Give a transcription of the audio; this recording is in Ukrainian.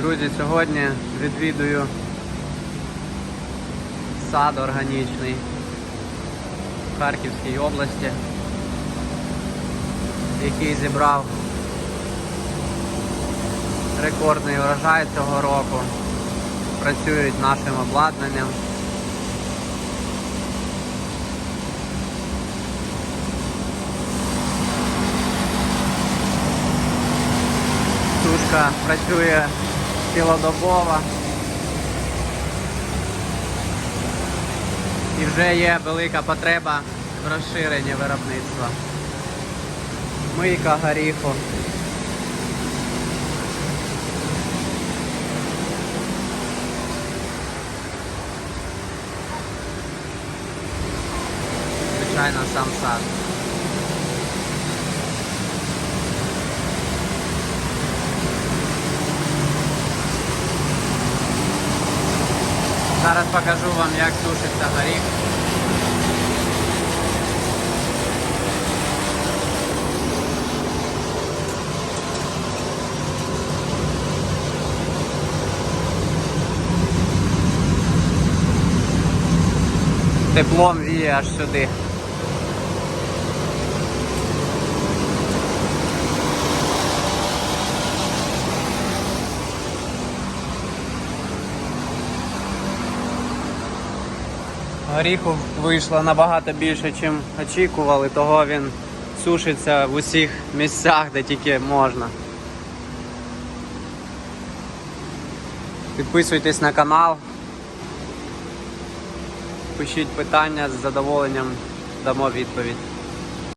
Друзі, сьогодні відвідую сад органічний в Харківській області, який зібрав рекордний урожай цього року. Працюють нашим обладнанням. Сушка працює цілодобово. І вже є велика потреба в розширенні виробництва. Мийка горіху. Звичайно, сам сад. Зараз покажу вам, як сушиться горіх. Теплом віє аж сюди. Горіху вийшло набагато більше, ніж очікували, того він сушиться в усіх місцях, де тільки можна. Підписуйтесь на канал. Пишіть питання з задоволенням дамо відповідь.